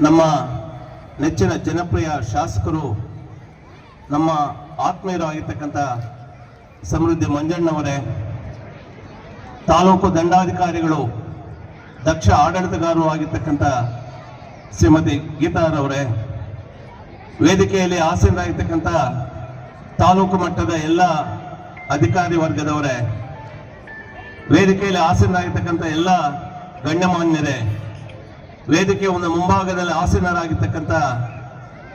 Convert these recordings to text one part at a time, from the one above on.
ನಮ್ಮ ನೆಚ್ಚಿನ ಜನಪ್ರಿಯ ಶಾಸಕರು, ನಮ್ಮ ಆತ್ಮೀಯರು ಆಗಿರ್ತಕ್ಕಂಥ ಸಮೃದ್ಧಿ ಮಂಜಣ್ಣವರೇ, ತಾಲೂಕು ದಂಡಾಧಿಕಾರಿಗಳು, ದಕ್ಷ ಆಡಳಿತಗಾರರು ಆಗಿರ್ತಕ್ಕಂಥ ಶ್ರೀಮತಿ ಗೀತಾರವರೇ ವೇದಿಕೆಯಲ್ಲಿ ಆಸೀನರಾಗಿರ್ತಕ್ಕಂಥ ತಾಲೂಕು ಮಟ್ಟದ ಎಲ್ಲ ಅಧಿಕಾರಿ ವರ್ಗದವರೇ, ವೇದಿಕೆಯಲ್ಲಿ ಆಸೀನರಾಗಿರ್ತಕ್ಕಂಥ ಎಲ್ಲ ಗಣ್ಯಮಾನ್ಯರೇ ವೇದಿಕೆಯ ಒಂದು ಮುಂಭಾಗದಲ್ಲಿ ಆಸೀನರಾಗಿರ್ತಕ್ಕಂಥ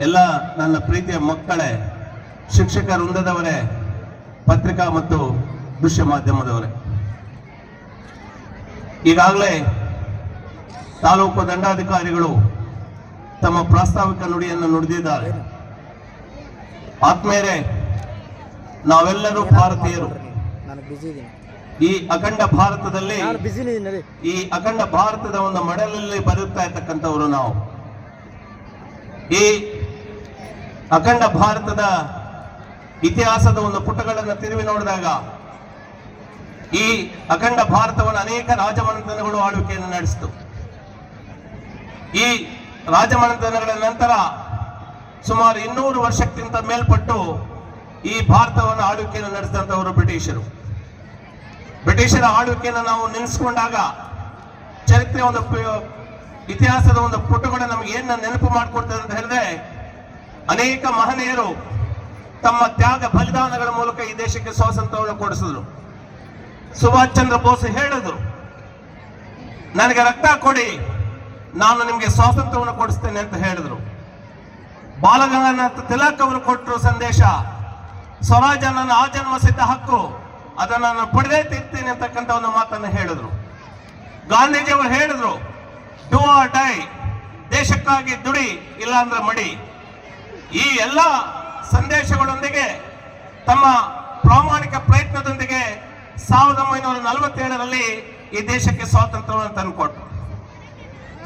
ಎಲ್ಲ ನನ್ನ ಪ್ರೀತಿಯ ಮಕ್ಕಳೇ, ಶಿಕ್ಷಕ ವೃಂದದವರೇ, ಪತ್ರಿಕಾ ಮತ್ತು ದೃಶ್ಯ ಮಾಧ್ಯಮದವರೇ. ಈಗಾಗಲೇ ತಾಲೂಕು ದಂಡಾಧಿಕಾರಿಗಳು ತಮ್ಮ ಪ್ರಾಸ್ತಾವಿಕ ನುಡಿಯನ್ನು ನುಡಿದಿದ್ದಾರೆ. ಆತ್ಮೇರೆ ನಾವೆಲ್ಲರೂ ಭಾರತೀಯರು. ಈ ಅಖಂಡ ಭಾರತದಲ್ಲಿ ಈ ಅಖಂಡ ಭಾರತದ ಒಂದು ಮಡಲಲ್ಲಿ ಬರುತ್ತಾ ಇರ್ತಕ್ಕಂಥವರು ನಾವು. ಈ ಅಖಂಡ ಭಾರತದ ಇತಿಹಾಸದ ಒಂದು ಪುಟಗಳನ್ನು ತಿರುವಿ ನೋಡಿದಾಗ ಈ ಅಖಂಡ ಭಾರತವನ್ನು ಅನೇಕ ರಾಜಮನೆತನಗಳು ಆಳ್ವಿಕೆಯನ್ನು ನಡೆಸಿತು. ಈ ರಾಜಮನೆತನಗಳ ನಂತರ ಸುಮಾರು ಇನ್ನೂರು ವರ್ಷಕ್ಕಿಂತ ಮೇಲ್ಪಟ್ಟು ಈ ಭಾರತವನ್ನು ಆಳ್ವಿಕೆಯನ್ನು ನಡೆಸಿದಂಥವರು ಬ್ರಿಟಿಷರು. ಬ್ರಿಟಿಷರ ಆಳ್ವಿಕೆಯನ್ನು ನಾವು ನೆನೆಸ್ಕೊಂಡಾಗ ಚರಿತ್ರೆ ಒಂದು ಇತಿಹಾಸದ ಒಂದು ಪುಟಗಳು ನಮಗೆ ಏನ ನೆನಪು ಮಾಡಿಕೊಡ್ತದೆ ಅಂತ ಹೇಳಿದ್ರೆ, ಅನೇಕ ಮಹನೀಯರು ತಮ್ಮ ತ್ಯಾಗ ಬಲಿದಾನಗಳ ಮೂಲಕ ಈ ದೇಶಕ್ಕೆ ಸ್ವಾತಂತ್ರ್ಯವನ್ನು ಕೊಡಿಸಿದ್ರು. ಸುಭಾಷ್ ಚಂದ್ರ ಬೋಸ್ ಹೇಳಿದ್ರು, ನನಗೆ ರಕ್ತ ಕೊಡಿ, ನಾನು ನಿಮಗೆ ಸ್ವಾತಂತ್ರ್ಯವನ್ನು ಕೊಡಿಸ್ತೇನೆ ಅಂತ ಹೇಳಿದ್ರು. ಬಾಲಗಂಗಾಧರ ತಿಲಕ್ ಅವರು ಕೊಟ್ಟರು ಸಂದೇಶ, ಸ್ವರಾಜ ನನ್ನ ಆಜನ್ಮ ಜನ್ಮ ಸಿದ್ಧ ಹಕ್ಕು ಅದನ್ನು ನಾನು ಪಡೆದೇ ತಿರ್ತೀನಿ ಅಂತಕ್ಕಂಥ ಒಂದು ಮಾತನ್ನು ಹೇಳಿದ್ರು. ಗಾಂಧೀಜಿ ಅವರು ಹೇಳಿದ್ರು ಡೂ ಆರ್ ಡೈ ದೇಶಕ್ಕಾಗಿ ದುಡಿ ಇಲ್ಲ ಅಂದ್ರೆ ಮಡಿ. ಈ ಎಲ್ಲ ಸಂದೇಶಗಳೊಂದಿಗೆ, ತಮ್ಮ ಪ್ರಾಮಾಣಿಕ ಪ್ರಯತ್ನದೊಂದಿಗೆ ಸಾವಿರದ ಒಂಬೈನೂರ ನಲವತ್ತೇಳರಲ್ಲಿ ಈ ದೇಶಕ್ಕೆ ಸ್ವಾತಂತ್ರ್ಯವನ್ನು ತಂದುಕೊಟ್ರು.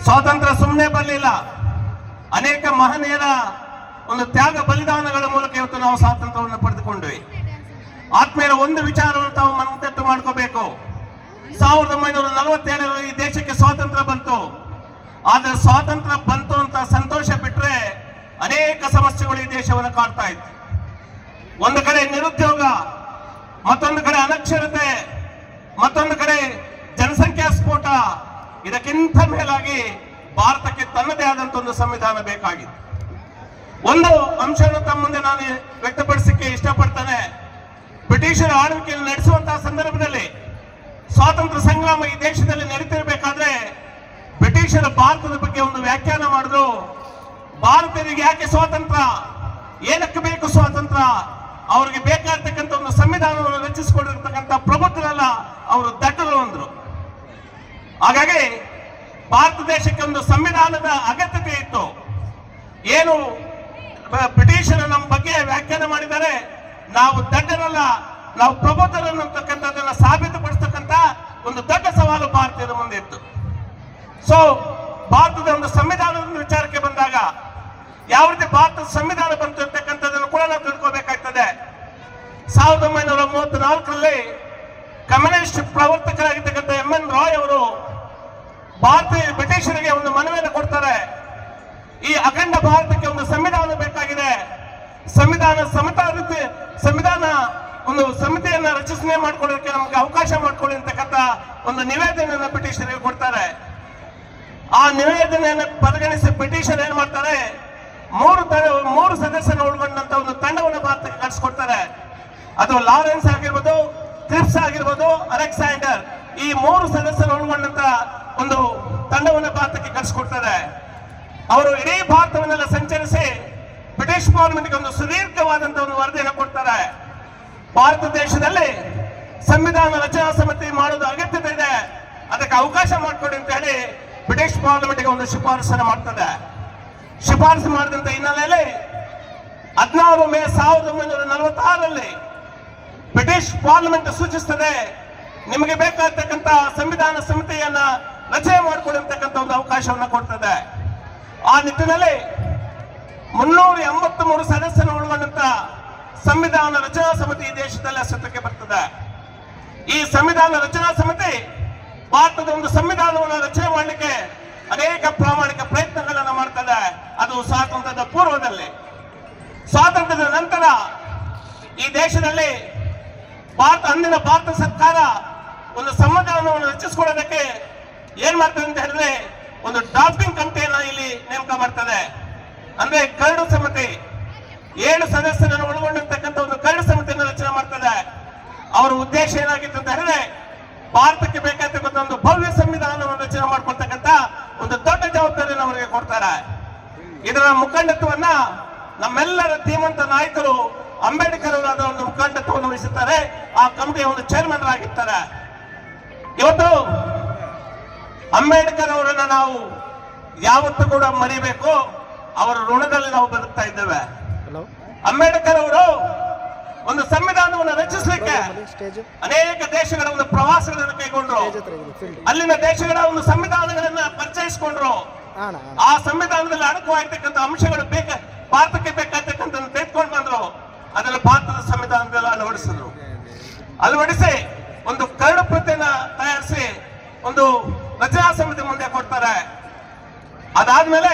ಸ್ವಾತಂತ್ರ್ಯ ಸುಮ್ಮನೆ ಬರಲಿಲ್ಲ. ಅನೇಕ ಮಹನೀಯರ ಒಂದು ತ್ಯಾಗ ಬಲಿದಾನಗಳ ಮೂಲಕ ಇವತ್ತು ನಾವು ಸ್ವಾತಂತ್ರ್ಯವನ್ನು ಪಡೆದುಕೊಂಡ್ವಿ. ಆತ್ಮೀಯರ ಒಂದು ವಿಚಾರವನ್ನು ತಾವು ಮನದಟ್ಟು ಮಾಡ್ಕೋಬೇಕು. ಸಾವಿರದ ಒಂಬೈನೂರ ನಲವತ್ತೇಳರಲ್ಲಿ ಈ ದೇಶಕ್ಕೆ ಸ್ವಾತಂತ್ರ್ಯ ಬಂತು. ಆದರೆ ಸ್ವಾತಂತ್ರ್ಯ ಬಂತು ಅಂತ ಸಂತೋಷ ಬಿಟ್ರೆ ಅನೇಕ ಸಮಸ್ಯೆಗಳು ಈ ದೇಶವನ್ನು ಕಾಡ್ತಾ ಇತ್ತು. ಒಂದು ಕಡೆ ನಿರುದ್ಯೋಗ, ಮತ್ತೊಂದು ಕಡೆ ಅನಕ್ಷರತೆ, ಮತ್ತೊಂದು ಕಡೆ ಜನಸಂಖ್ಯಾ ಸ್ಫೋಟ, ಇದಕ್ಕಿಂತ ಮೇಲಾಗಿ ಭಾರತಕ್ಕೆ ತನ್ನದೇ ಆದಂತ ಒಂದು ಸಂವಿಧಾನ ಬೇಕಾಗಿತ್ತು. ಒಂದು ಅಂಶವನ್ನು ತಮ್ಮ ಮುಂದೆ ನಾನು ವ್ಯಕ್ತಪಡಿಸಕ್ಕೆ ಇಷ್ಟಪಡ್ತೇನೆ. ಬ್ರಿಟಿಷರ ಆಳ್ವಿಕೆಯನ್ನು ನಡೆಸುವಂತಹ ಸಂದರ್ಭದಲ್ಲಿ ಸ್ವಾತಂತ್ರ್ಯ ಸಂಗ್ರಾಮ ಈ ದೇಶದಲ್ಲಿ ನಡೀತಿರ್ಬೇಕಾದ್ರೆ ಬ್ರಿಟಿಷರ ಭಾರತದ ಬಗ್ಗೆ ಒಂದು ವ್ಯಾಖ್ಯಾನ ಮಾಡಿದ್ರು. ಭಾರತೀಯರಿಗೆ ಯಾಕೆ ಸ್ವಾತಂತ್ರ್ಯ? ಏನಕ್ಕೆ ಬೇಕು ಸ್ವಾತಂತ್ರ್ಯ? ಅವರಿಗೆ ಬೇಕಾಗಿರ್ತಕ್ಕಂಥ ಒಂದು ಸಂವಿಧಾನವನ್ನು ರಚಿಸಿಕೊಂಡಿರ್ತಕ್ಕಂಥ ಪ್ರಭುತ್ವದಲ್ಲ ಅವರು ದಟ್ಟರು ಅಂದ್ರು. ಹಾಗಾಗಿ ಭಾರತ ದೇಶಕ್ಕೆ ಒಂದು ಸಂವಿಧಾನದ ಅಗತ್ಯತೆ ಇತ್ತು. ಏನು ಬ್ರಿಟಿಷರು ನಮ್ಮ ಬಗ್ಗೆ ವ್ಯಾಖ್ಯಾನ ಮಾಡಿದ್ದಾರೆ? ನಾವು ದಡ್ಡರಲ್ಲ ನಾವು ಪ್ರಬುದ್ಧರನ್ನು ಅಂತಕ್ಕಂಥದ್ದನ್ನ ಸಾಬೀತುಪಡಿಸ್ತಕ್ಕಂಥ ಒಂದು ದೊಡ್ಡ ಸವಾಲು ಭಾರತದ ಮುಂದೆ ಇತ್ತು. ಸೊ ಭಾರತದ ಒಂದು ಸಂವಿಧಾನದ ವಿಚಾರಕ್ಕೆ ಬಂದಾಗ ಯಾವ ರೀತಿ ಭಾರತದ ಸಂವಿಧಾನ ಬಂತು ಅಂತಕ್ಕಂಥದ್ದನ್ನು ಕೂಡ ನಾವು ತಿಳ್ಕೋಬೇಕಾಗ್ತದೆ. ಸಾವಿರದ ಒಂಬೈನೂರ ಮೂವತ್ತ್ ನಾಲ್ಕರಲ್ಲಿ ಕಮ್ಯುನಿಸ್ಟ್ ಪ್ರವರ್ತಕರಾಗಿರ್ತಕ್ಕಂಥ ಎಂ ಎನ್ ರಾಯ್ ಅವರು ಭಾರತೀಯ ಬ್ರಿಟಿಷರಿಗೆ ಒಂದು ಮನವಿಯನ್ನು ಕೊಡ್ತಾರೆ. ಈ ಅಖಂಡ ಭಾರತಕ್ಕೆ ಒಂದು ಸಂವಿಧಾನ ಬೇಕಾಗಿದೆ. ಸಂವಿಧಾನ ಸಮತಾ ಸಂವಿಧಾನ ಒಂದು ಸಮಿತಿಯನ್ನ ರಚನೆ ಮಾಡ್ಕೊಳ್ಳೋಕೆ ನಮ್ಗೆ ಅವಕಾಶ ಮಾಡ್ಕೊಳ್ಳಿ ಅಂತಕ್ಕಂಥ ಒಂದು ನಿವೇದನೆಯನ್ನು ಬ್ರಿಟಿಷರಿಗೆ ಕೊಡ್ತಾರೆ. ಆ ನಿವೇದನೆಯನ್ನು ಪರಿಗಣಿಸಿ ಬ್ರಿಟಿಷರು ಏನ್ ಮಾಡ್ತಾರೆ? ಮೂರು ಮೂರು ಸದಸ್ಯರ ಒಳಗೊಂಡಂತ ಒಂದು ತಂಡವನ್ನು ಭಾರತಕ್ಕೆ ಕಳಿಸ್ಕೊಡ್ತಾರೆ. ಅದು ಲಾರೆನ್ಸ್ ಆಗಿರ್ಬೋದು ಕ್ರಿಪ್ಸ್ ಆಗಿರ್ಬೋದು, ಅಲೆಕ್ಸಾಂಡರ್. ಈ ಮೂರು ಸದಸ್ಯರು ಒಳಗೊಂಡಂತ ಒಂದು ತಂಡವನ್ನು ಭಾರತಕ್ಕೆ ಕಳಿಸ್ಕೊಡ್ತಾರೆ. ಅವರು ಇಡೀ ಭಾರತವನ್ನೆಲ್ಲ ಸಂಚರಿಸಿ ಬ್ರಿಟಿಷ್ ಪಾರ್ಲಿಮೆಂಟ್ಗೆ ಒಂದು ಸುದೀರ್ಘವಾದಂತಹ ಒಂದು ವರದಿಯನ್ನು ಕೊಡ್ತಾರೆ. ಭಾರತ ದೇಶದಲ್ಲಿ ಸಂವಿಧಾನ ರಚನಾ ಸಮಿತಿ ಮಾಡೋದು ಅಗತ್ಯತೆ ಇದೆ. ಅದಕ್ಕೆ ಅವಕಾಶ ಮಾಡಿಕೊಡಿ ಅಂತ ಹೇಳಿ ಬ್ರಿಟಿಷ್ ಪಾರ್ಲಿಮೆಂಟ್ಗೆ ಒಂದು ಶಿಫಾರಸನ್ನು ಮಾಡ್ತದೆ. ಶಿಫಾರಸು ಮಾಡಿದಂತ ಹಿನ್ನೆಲೆಯಲ್ಲಿ ಹದಿನಾರು ಮೇ ಸಾವಿರದ ಒಂಬೈನೂರ ನಲವತ್ತಾರರಲ್ಲಿ ಬ್ರಿಟಿಷ್ ಪಾರ್ಲಿಮೆಂಟ್ ಸೂಚಿಸ್ತದೆ, ನಿಮಗೆ ಬೇಕಾಗತಕ್ಕಂತಹ ಸಂವಿಧಾನ ಸಮಿತಿಯನ್ನ ರಚನೆ ಮಾಡಿಕೊಡಿ ಒಂದು ಅವಕಾಶವನ್ನು ಕೊಡ್ತದೆ. ಆ ನಿಟ್ಟಿನಲ್ಲಿ ಮುನ್ನೂರ ಎಂಬತ್ತ್ ಮೂರು ಸದಸ್ಯರು ಒಳಗೊಂಡಂತ ಸಂವಿಧಾನ ರಚನಾ ಸಮಿತಿ ದೇಶದಲ್ಲಿ ಅಸ್ತಿತ್ವಕ್ಕೆ ಬರ್ತದೆ. ಈ ಸಂವಿಧಾನ ರಚನಾ ಸಮಿತಿ ಭಾರತದ ಒಂದು ಸಂವಿಧಾನವನ್ನು ರಚನೆ ಮಾಡಲಿಕ್ಕೆ ಅನೇಕ ಪ್ರಾಮಾಣಿಕ ಪ್ರಯತ್ನಗಳನ್ನು ಮಾಡ್ತದೆ. ಅದು ಸ್ವಾತಂತ್ರ್ಯದ ಪೂರ್ವದಲ್ಲಿ. ಸ್ವಾತಂತ್ರ್ಯದ ನಂತರ ಈ ದೇಶದಲ್ಲಿ ಭಾರತ, ಅಂದಿನ ಭಾರತ ಸರ್ಕಾರ ಒಂದು ಸಂವಿಧಾನವನ್ನು ರಚಿಸಿಕೊಳ್ಳೋದಕ್ಕೆ ಏನ್ ಮಾಡ್ತದೆ ಅಂತ ಹೇಳಿದ್ರೆ ಒಂದು ಡ್ರಾಫ್ಟಿಂಗ್ ಕಮಿಟಿಯನ್ನು ಇಲ್ಲಿ ನೇಮಕ ಮಾಡ್ತದೆ. ಅಂದ್ರೆ ಕರಡು ಸಮಿತಿ. ಏಳು ಸದಸ್ಯರನ್ನು ಒಳಗೊಂಡಿರ್ತಕ್ಕಂಥ ಒಂದು ಕರಡು ಸಮಿತಿಯನ್ನು ರಚನೆ ಮಾಡ್ತದೆ. ಅವರ ಉದ್ದೇಶ ಏನಾಗಿತ್ತು ಅಂತ ಹೇಳಿದ್ರೆ, ಭಾರತಕ್ಕೆ ಬೇಕಾಗಿರ್ತಕ್ಕಂಥ ಒಂದು ಭವ್ಯ ಸಂವಿಧಾನವನ್ನು ರಚನೆ ಮಾಡ್ಕೊಳ್ತಕ್ಕಂಥ ಒಂದು ದೊಡ್ಡ ಜವಾಬ್ದಾರಿಯನ್ನು ಅವರಿಗೆ ಕೊಡ್ತಾರೆ. ಇದರ ಮುಖಂಡತ್ವವನ್ನ ನಮ್ಮೆಲ್ಲರ ಧೀಮಂತ ನಾಯಕರು ಅಂಬೇಡ್ಕರ್ ಅವರಾದ ಒಂದು ಮುಖಂಡತ್ವವನ್ನು ವಹಿಸುತ್ತಾರೆ. ಆ ಕಮಿಟಿಯ ಒಂದು ಚೇರ್ಮನ್ ಆಗಿರ್ತಾರೆ ಇವತ್ತು ಅಂಬೇಡ್ಕರ್ ಅವರನ್ನ ನಾವು ಯಾವತ್ತೂ ಕೂಡ ಮರಿಬೇಕು. ಅವರ ಋಣದಲ್ಲಿ ನಾವು ಬದುಕ್ತಾ ಇದ್ದೇವೆ. ಅಂಬೇಡ್ಕರ್ ಅವರು ಒಂದು ಸಂವಿಧಾನವನ್ನು ರಚಿಸಲಿಕ್ಕೆ ಅನೇಕ ದೇಶಗಳ ಒಂದು ಪ್ರವಾಸಗಳನ್ನು ಕೈಗೊಂಡ್ರು. ಅಲ್ಲಿನ ದೇಶಗಳ ಒಂದು ಸಂವಿಧಾನಗಳನ್ನ ಪರಿಚಯಿಸಿಕೊಂಡ್ರು. ಆ ಸಂವಿಧಾನದಲ್ಲಿ ಅಡಕವಾಗಿರ್ತಕ್ಕಂಥ ಅಂಶಗಳು ಬೇಕ ಭಾರತಕ್ಕೆ ಬೇಕಾಗ್ತಕ್ಕಂಥ ತೆಗೆದುಕೊಂಡು ಬಂದ್ರು. ಅದನ್ನು ಭಾರತದ ಸಂವಿಧಾನದಲ್ಲಿ ಅಳವಡಿಸಿದ್ರು. ಅಳವಡಿಸಿ ಒಂದು ಕರಡು ಪ್ರತಿಯನ್ನ ತಯಾರಿಸಿ ಒಂದು ರಚನಾ ಸಮಿತಿ ಮುಂದೆ ಕೊಡ್ತಾರೆ. ಅದಾದ್ಮೇಲೆ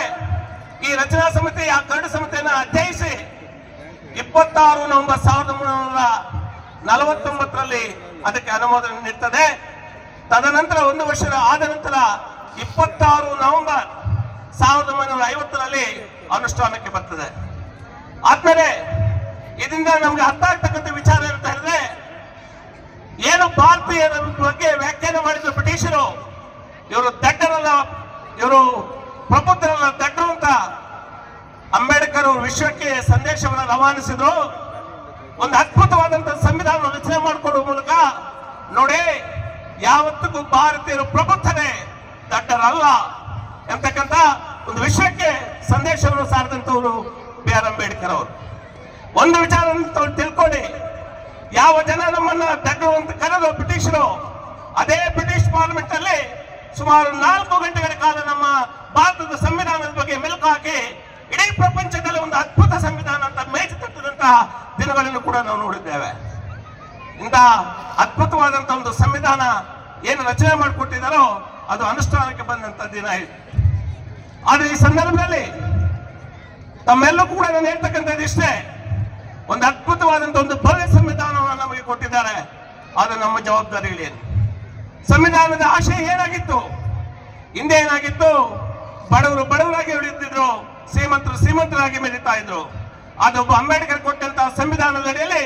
ಈ ರಚನಾ ಸಮಿತಿ, ಆ ಕರಡು ಸಮಿತಿಯನ್ನ ಅಧ್ಯಯಿಸಿ ಇಪ್ಪತ್ತಾರು ನವೆಂಬರ್ ಸಾವಿರದ ಒಂಬೈನೂರ ನಲವತ್ತೊಂಬತ್ತರಲ್ಲಿ ಅದಕ್ಕೆ ಅನುಮೋದನೆ ನೀಡ್ತದೆ. ತದನಂತರ ಒಂದು ವರ್ಷದ ಆದ ನಂತರ ಇಪ್ಪತ್ತಾರು ನವೆಂಬರ್ ಸಾವಿರದ ಒಂಬೈನೂರ ಐವತ್ತರಲ್ಲಿ ಅನುಷ್ಠಾನಕ್ಕೆ ಬರ್ತದೆ. ಆದ್ಮೇಲೆ ಇದರಿಂದ ನಮ್ಗೆ ಅರ್ಥ ಆಗ್ತಕ್ಕಂಥ ವಿಚಾರ ಅಂತ ಹೇಳಿದ್ರೆ, ಏನು ಭಾರತೀಯರ ಬಗ್ಗೆ ವ್ಯಾಖ್ಯಾನ ಮಾಡಿದ್ರು ಬ್ರಿಟಿಷರು, ಇವರು ದಡ್ಡರಲ್ಲ ಇವರು ಪ್ರಬುದ್ಧರಲ್ಲ ತಟ್ಟರು ಅಂತ ಅಂಬೇಡ್ಕರ್ ಅವರು ವಿಶ್ವಕ್ಕೆ ಸಂದೇಶವನ್ನು ರವಾನಿಸಿದ್ರು. ಒಂದು ಅದ್ಭುತವಾದಂತಹ ಸಂವಿಧಾನ ರಚನೆ ಮಾಡಿಕೊಡುವ ಮೂಲಕ ನೋಡಿ, ಯಾವತ್ತಿಗೂ ಭಾರತೀಯರು ಪ್ರಬುದ್ಧರೇ, ದಡ್ಡರಲ್ಲ ಎಂತಕ್ಕಂತ ಒಂದು ವಿಶ್ವಕ್ಕೆ ಸಂದೇಶವನ್ನು ಸಾರಿದಂತವರು ಬಿ ಆರ್ ಅಂಬೇಡ್ಕರ್ ಅವರು. ಒಂದು ತಾವು ತಿಳ್ಕೊಳ್ಳಿ. ಯಾವ ಜನ ನಮ್ಮನ್ನ ದಡ್ಡರು ಅಂತ ಕರೆದು ಬ್ರಿಟಿಷರು, ಅದೇ ಬ್ರಿಟಿಷ್ ಪಾರ್ಲಿಮೆಂಟ್ ಅಲ್ಲಿ ಸುಮಾರು ನಾಲ್ಕು ಗಂಟೆಗಳ ಕಾಲ ನಮ್ಮ ಭಾರತದ ಸಂವಿಧಾನದ ಬಗ್ಗೆ ಮೆಲುಕು ಹಾಕಿ ಇಡೀ ಪ್ರಪಂಚದಲ್ಲಿ ಒಂದು ಅದ್ಭುತ ಸಂವಿಧಾನ ಅಂತ ಮೇಜು ತಟ್ಟದಂತಹ ದಿನಗಳನ್ನು ಕೂಡ ನಾವು ನೋಡಿದ್ದೇವೆ. ಇಂಥ ಅದ್ಭುತವಾದಂತಹ ಒಂದು ಸಂವಿಧಾನ ಏನು ರಚನೆ ಮಾಡಿಕೊಟ್ಟಿದ್ದಾರೋ ಅದು ಅನುಷ್ಠಾನಕ್ಕೆ ಬಂದಂತ ದಿನ ಇದೆ. ಆದ್ರೆ ಈ ಸಂದರ್ಭದಲ್ಲಿ ತಮ್ಮೆಲ್ಲೂ ಕೂಡ ನಾನು ಹೇಳ್ತಕ್ಕಂಥದ್ದು ಇಷ್ಟೇ, ಒಂದು ಅದ್ಭುತವಾದಂತಹ ಒಂದು ಭವ್ಯ ಸಂವಿಧಾನವನ್ನು ನಮಗೆ ಕೊಟ್ಟಿದ್ದಾರೆ, ಅದು ನಮ್ಮ ಜವಾಬ್ದಾರಿಗಳೇನು. ಸಂವಿಧಾನದ ಆಶಯ ಏನಾಗಿತ್ತು? ಹಿಂದೆ ಏನಾಗಿತ್ತು? ಬಡವರು ಬಡವರಾಗಿ ಉಳಿಯುತ್ತಿದ್ರು, ಶ್ರೀಮಂತರು ಶ್ರೀಮಂತರಾಗಿ ಮೆರೀತಾ ಇದ್ರು. ಅದು ಅಂಬೇಡ್ಕರ್ ಕೊಟ್ಟಂತಹ ಸಂವಿಧಾನದ ಅಡಿಯಲ್ಲಿ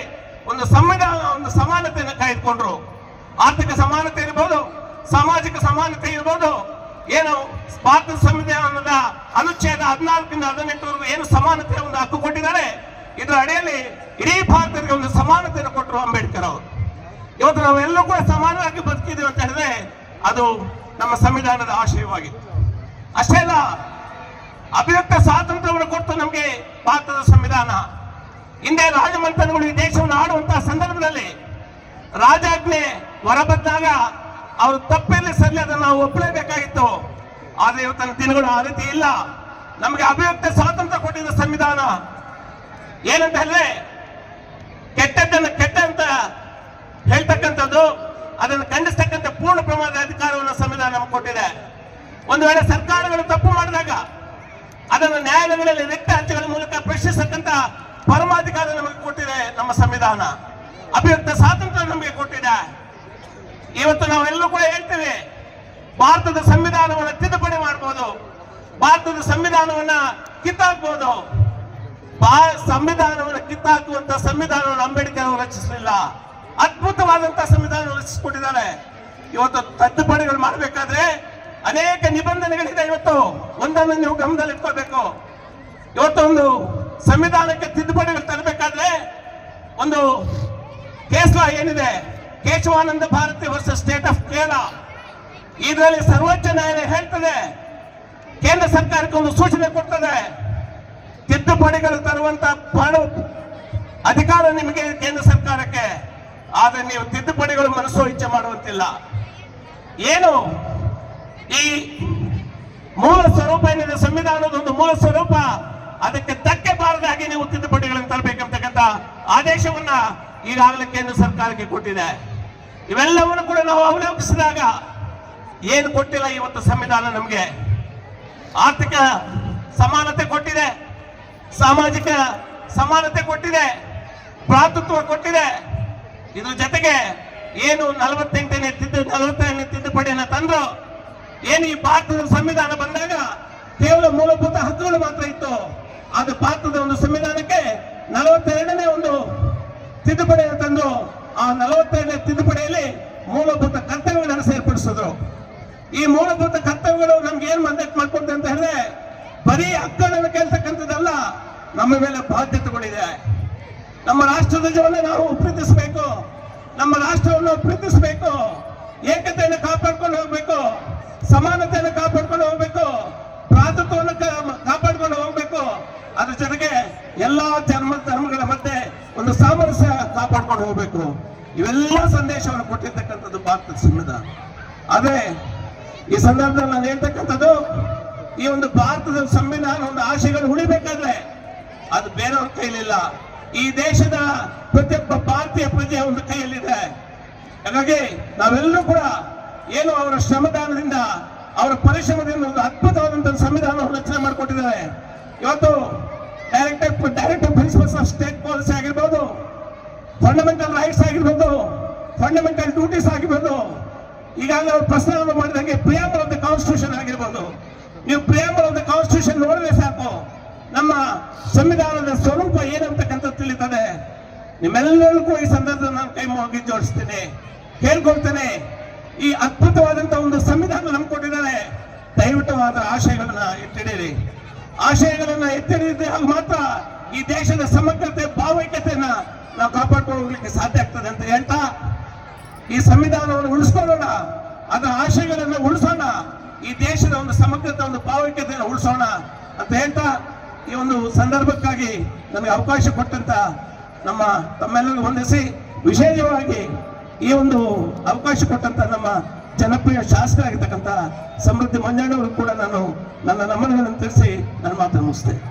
ಒಂದು ಸಂವಿಧಾನ, ಒಂದು ಸಮಾನತೆಯನ್ನು ಕಾಯ್ದುಕೊಂಡ್ರು. ಆರ್ಥಿಕ ಸಮಾನತೆ ಇರ್ಬೋದು, ಸಾಮಾಜಿಕ ಸಮಾನತೆ ಇರ್ಬೋದು. ಏನು ಭಾರತ ಸಂವಿಧಾನದ ಅನುಚ್ಛೇದ ಹದಿನಾಲ್ಕರಿಂದ ಹದಿನೆಂಟರವರೆಗೂ ಏನು ಸಮಾನತೆ ಒಂದು ಹಕ್ಕು ಕೊಟ್ಟಿದ್ದಾರೆ ಇದರ ಅಡಿಯಲ್ಲಿ ಇಡೀ ಭಾರತಕ್ಕೆ ಒಂದು ಸಮಾನತೆಯನ್ನು ಕೊಟ್ಟರು ಅಂಬೇಡ್ಕರ್ ಅವರು. ಇವತ್ತು ನಾವೆಲ್ಲರೂ ಕೂಡ ಸಮಾನವಾಗಿ ಬದುಕಿದ್ದೀವಿ ಅಂತ ಹೇಳಿದ್ರೆ ಅದು ನಮ್ಮ ಸಂವಿಧಾನದ ಆಶಯವಾಗಿತ್ತು. ಅಷ್ಟೇ ಅಲ್ಲ, ಅಭಿವ್ಯಕ್ತ ಸ್ವಾತಂತ್ರ್ಯವನ್ನು ಕೊಟ್ಟು ನಮಗೆ ಭಾರತದ ಸಂವಿಧಾನ. ಹಿಂದೆ ರಾಜಮಂತ್ರಿಗಳು ಈ ದೇಶವನ್ನು ಆಡುವಂತಹ ಸಂದರ್ಭದಲ್ಲಿ ರಾಜಾಜ್ಞೆ ಹೊರಬಂದಾಗ ಅವರು ತಪ್ಪಿರಲಿ ಸರಿ ಅದನ್ನು ನಾವು ಒಪ್ಪಲೇಬೇಕಾಗಿತ್ತು. ಆದರೆ ಇವತ್ತಿನ ದಿನಗಳು ಆ ರೀತಿ ಇಲ್ಲ. ನಮಗೆ ಅಭಿವ್ಯಕ್ತ ಸ್ವಾತಂತ್ರ್ಯ ಕೊಟ್ಟಿದ್ದ ಸಂವಿಧಾನ. ಏನಂತ ಹೇಳಿದ್ರೆ, ಕೆಟ್ಟದ್ದನ್ನು ಕೆಟ್ಟ ಅಂತ ಹೇಳ್ತಕ್ಕಂಥದ್ದು, ಅದನ್ನು ಖಂಡಿಸ್ತಕ್ಕಂಥ ಪೂರ್ಣ ಪ್ರಮಾಣದ ಅಧಿಕಾರವನ್ನು ಸಂವಿಧಾನ ನಮಗೆ ಕೊಟ್ಟಿದೆ. ಒಂದು ವೇಳೆ ಸರ್ಕಾರಗಳು ತಪ್ಪು ಮಾಡಿದಾಗ ಅದನ್ನು ನ್ಯಾಯಾಲಯಗಳಲ್ಲಿ ರಿಕ್ತ ಅರ್ಜಿಗಳ ಮೂಲಕ ಪ್ರಶ್ನಿಸತಕ್ಕಂತ ಪರಮಾಧಿಕಾರ ನಮಗೆ ಕೊಟ್ಟಿದೆ ನಮ್ಮ ಸಂವಿಧಾನ. ಅಭಿವ್ಯಕ್ತ ಸ್ವಾತಂತ್ರ್ಯ ನಮಗೆ ಕೊಟ್ಟಿದೆ. ಇವತ್ತು ನಾವೆಲ್ಲರೂ ಕೂಡ ಹೇಳ್ತೇವೆ, ಭಾರತದ ಸಂವಿಧಾನವನ್ನು ತಿದ್ದುಪಡಿ ಮಾಡಬಹುದು ಭಾರತದ ಸಂವಿಧಾನವನ್ನ ಕಿತ್ತಾಕ್ಬಹುದು ಸಂವಿಧಾನವನ್ನು ಕಿತ್ತಾಕುವಂತ ಸಂವಿಧಾನವನ್ನು ಅಂಬೇಡ್ಕರ್ ಅವರು ರಚಿಸಲಿಲ್ಲ. ಅದ್ಭುತವಾದಂತಹ ಸಂವಿಧಾನ ರಚಿಸಿಕೊಟ್ಟಿದ್ದಾರೆ. ಇವತ್ತು ತಿದ್ದುಪಡಿಗಳು ಮಾಡಬೇಕಾದ್ರೆ ಅನೇಕ ನಿಬಂಧನೆಗಳಿದೆ ಇವತ್ತು. ಒಂದನ್ನು ನೀವು ಗಮನದಲ್ಲಿ ಇಟ್ಕೋಬೇಕು ಇವತ್ತು ಒಂದು ಸಂವಿಧಾನಕ್ಕೆ ತಿದ್ದುಪಡಿಗಳು ತರಬೇಕಾದ್ರೆ ಒಂದು ಕೇಸ್ ಲಾ ಏನಿದೆ? Kesavananda Bharati versus state of Kerala ಇದರಲ್ಲಿ ಸರ್ವೋಚ್ಚ ನ್ಯಾಯಾಲಯ ಹೇಳ್ತದೆ. ಕೇಂದ್ರ ಸರ್ಕಾರಕ್ಕೆ ಒಂದು ಸೂಚನೆ ಕೊಡ್ತದೆ. ತಿದ್ದುಪಡಿಗಳು ತರುವಂತ ಬಹಳ ಅಧಿಕಾರ ನಿಮಗೆ ಕೇಂದ್ರ ಸರ್ಕಾರಕ್ಕೆ. ಆದರೆ ನೀವು ತಿದ್ದುಪಡಿಗಳು ಮನಸ್ಸು ಇಚ್ಛೆ ಮಾಡುವಂತಿಲ್ಲ. ಏನು? ಈ ಮೂಲ ಸ್ವರೂಪ ಏನಿದೆ ಸಂವಿಧಾನದ ಒಂದು ಮೂಲ ಸ್ವರೂಪ. ಅದಕ್ಕೆ ಧಕ್ಕೆ ಬಾರದ ಹಾಗೆ ನೀವು ತಿದ್ದುಪಡಿಗಳನ್ನು ತರಬೇಕಂತಕ್ಕಂತ ಆದೇಶವನ್ನ ಈಗಾಗಲೇ ಕೇಂದ್ರ ಸರ್ಕಾರಕ್ಕೆ ಕೊಟ್ಟಿದೆ. ಇವೆಲ್ಲವನ್ನು ಕೂಡ ನಾವು ಅವಲೋಕಿಸಿದಾಗ ಏನು ಕೊಟ್ಟಿಲ್ಲ ಇವತ್ತು ಸಂವಿಧಾನ ನಮಗೆ. ಆರ್ಥಿಕ ಸಮಾನತೆ ಕೊಟ್ಟಿದೆ, ಸಾಮಾಜಿಕ ಸಮಾನತೆ ಕೊಟ್ಟಿದೆ, ಭ್ರಾತೃತ್ವ ಕೊಟ್ಟಿದೆ. ಇದ್ರ ಜೊತೆಗೆ ಏನು ನಲವತ್ತೆಂಟನೇ ತಿದ್ದು ನಲವತ್ತೆಂಟನೇ ತಿದ್ದುಪಡಿಯನ್ನು ತಂದ್ರು. ಏನು ಈ ಭಾರತದ ಸಂವಿಧಾನ ಬಂದಾಗ ಕೇವಲ ಮೂಲಭೂತ ಹಕ್ಕುಗಳು ಮಾತ್ರ ಇತ್ತು. ಅದು ಭಾರತದ ಒಂದು ಸಂವಿಧಾನಕ್ಕೆ ನಲವತ್ತೆರಡನೇ ಒಂದು ತಿದ್ದುಪಡಿಯನ್ನು ತಂದು ಆ ನಲವತ್ತೆರಡನೇ ತಿದ್ದುಪಡಿಯಲ್ಲಿ ಮೂಲಭೂತ ಕರ್ತವ್ಯಗಳನ್ನು ಸೇರ್ಪಡಿಸಿದ್ರು. ಈ ಮೂಲಭೂತ ಕರ್ತವ್ಯಗಳು ನಮ್ಗೆ ಏನ್ ಮಂದಟ್ ಮಾಡ್ಕೊಂತ ಅಂತ ಹೇಳಿದ್ರೆ ಬರೀ ಹಕ್ಕುಗಳನ್ನು ಕೇಳ್ತಕ್ಕಂಥದ್ದಲ್ಲ, ನಮ್ಮ ಮೇಲೆ ಬಾಧ್ಯತೆಗಳಿದೆ. ನಮ್ಮ ರಾಷ್ಟ್ರಧ್ವಜವನ್ನು ನಾವು ಪ್ರೀತಿಸಬೇಕು. ನಮ್ಮ ರಾಷ್ಟ್ರವನ್ನು ಪ್ರೀತಿಸಬೇಕು. ಏಕತೆಯನ್ನು ಕಾಪಾಡ್ಕೊಂಡು ಹೋಗ್ಬೇಕು. ಸಮಾನತೆಯನ್ನು ಕಾಪಾಡ್ಕೊಂಡು ಹೋಗ್ಬೇಕು. ಪ್ರಾತತ್ವವನ್ನು ಕಾಪಾಡ್ಕೊಂಡು ಹೋಗ್ಬೇಕು. ಅದ್ರ ಜೊತೆಗೆ ಎಲ್ಲಾ ಜನ್ಮ, ಧರ್ಮಗಳ ಮಧ್ಯೆ ಒಂದು ಸಾಮರಸ್ಯ ಕಾಪಾಡ್ಕೊಂಡು ಹೋಗ್ಬೇಕು. ಇವೆಲ್ಲ ಸಂದೇಶವನ್ನು ಕೊಟ್ಟಿರ್ತಕ್ಕಂಥದ್ದು ಭಾರತದ ಸಂವಿಧಾನ. ಅದೇ ಈ ಸಂದರ್ಭದಲ್ಲಿ ನಾನು ಹೇಳ್ತಕ್ಕಂಥದ್ದು, ಈ ಒಂದು ಭಾರತದ ಸಂವಿಧಾನ ಒಂದು ಆಶೆಗಳು ಉಳಿಬೇಕಾದ್ರೆ ಅದು ಬೇರೆಯವ್ರ ಕೈಲಿಲ್ಲ. ಈ ದೇಶದ ಪ್ರತಿಯೊಬ್ಬ ಭಾರತೀಯ ಪ್ರಜೆಯ ಒಂದು ಕೈಯಲ್ಲಿದೆ. ಹಾಗಾಗಿ ನಾವೆಲ್ಲರೂ ಕೂಡ ಏನು ಅವರ ಶ್ರಮದಾನದಿಂದ, ಅವರ ಪರಿಶ್ರಮದಿಂದ ಒಂದು ಅದ್ಭುತವಾದಂತಹ ಸಂವಿಧಾನವನ್ನು ರಚನೆ ಮಾಡಿಕೊಟ್ಟಿದ್ದಾರೆ. ಇವತ್ತು director director principles of state policy ಆಗಿರ್ಬೋದು ಫಂಡಮೆಂಟಲ್ ರೈಟ್ಸ್ ಆಗಿರ್ಬೋದು ಫಂಡಮೆಂಟಲ್ ಡ್ಯೂಟೀಸ್ ಆಗಿರ್ಬೋದು, ಈಗಾಗಲೇ ಅವರು ಪ್ರಸ್ತಾವ ಮಾಡಿದಂಗೆ ಪ್ರಿಯಾಂಬಲ್ ಆಫ್ ದ ಕಾನ್ಸ್ಟಿಟ್ಯೂಷನ್ ಆಗಿರ್ಬೋದು. ನೀವು ಪ್ರಿಯಾಂಬಲ್ ಆಫ್ ದ ಕಾನ್ಸ್ಟಿಟ್ಯೂಷನ್ ನೋಡಿದ್ರೆ ಸಾಕು, ನಮ್ಮ ಸಂವಿಧಾನದ ಸ್ವರೂಪ ಏನಂತಕ್ಕಂಥ ತಿಳಿತದೆ ನಿಮ್ಮೆಲ್ಲರಿಗೂ ಈ ಸಂದರ್ಭದಲ್ಲಿ ನಾನು ಕೈ ಮುಗಿ ಜೋಡಿಸ್ತೀನಿ, ಕೇಳ್ಕೊಳ್ತೇನೆ. ಈ ಅದ್ಭುತವಾದಂತಹ ಒಂದು ಸಂವಿಧಾನ ನಮ್ಗೆ ಕೊಟ್ಟಿದ್ದಾರೆ. ದಯವಿಟ್ಟವಾದ ಆಶಯಗಳನ್ನ ಎತ್ತಿಡಿರಿ. ಆಶಯಗಳನ್ನ ಎತ್ತಿಡಿದಾಗ ಮಾತ್ರ ಈ ದೇಶದ ಸಮಗ್ರತೆ, ಭಾವೈಕ್ಯತೆಯನ್ನ ನಾವು ಕಾಪಾಡ್ಕೊಂಡು ಹೋಗ್ಲಿಕ್ಕೆ ಸಾಧ್ಯ ಆಗ್ತದೆ ಅಂತ ಹೇಳ್ತಾ, ಈ ಸಂವಿಧಾನವನ್ನು ಉಳಿಸ್ಕೊಳ್ಳೋಣ. ಅದರ ಆಶಯಗಳನ್ನು ಉಳಿಸೋಣ. ಈ ದೇಶದ ಒಂದು ಸಮಗ್ರತೆ, ಒಂದು ಭಾವೈಕ್ಯತೆಯನ್ನು ಉಳಿಸೋಣ ಅಂತ ಹೇಳ್ತಾ, ಈ ಒಂದು ಸಂದರ್ಭಕ್ಕಾಗಿ ನಮಗೆ ಅವಕಾಶ ಕೊಟ್ಟಂತ ನಮ್ಮ ತಮ್ಮೆಲ್ಲರಿಗೂ ಹೊಂದಿಸಿ ವಿಶೇಷವಾಗಿ ಈ ಒಂದು ಅವಕಾಶ ಕೊಟ್ಟಂತ ನಮ್ಮ ಜನಪ್ರಿಯ ಶಾಸಕರಾಗಿರ್ತಕ್ಕಂಥ ಸಮೃದ್ಧಿ ಮಂಜಣ್ಣವರು ಕೂಡ ನಾನು ನನ್ನ ನಮನಗಳನ್ನು ತಿಳಿಸಿ ನನ್ನ ಮಾತನ್ನು ಮುಗಿಸ್ತೇನೆ.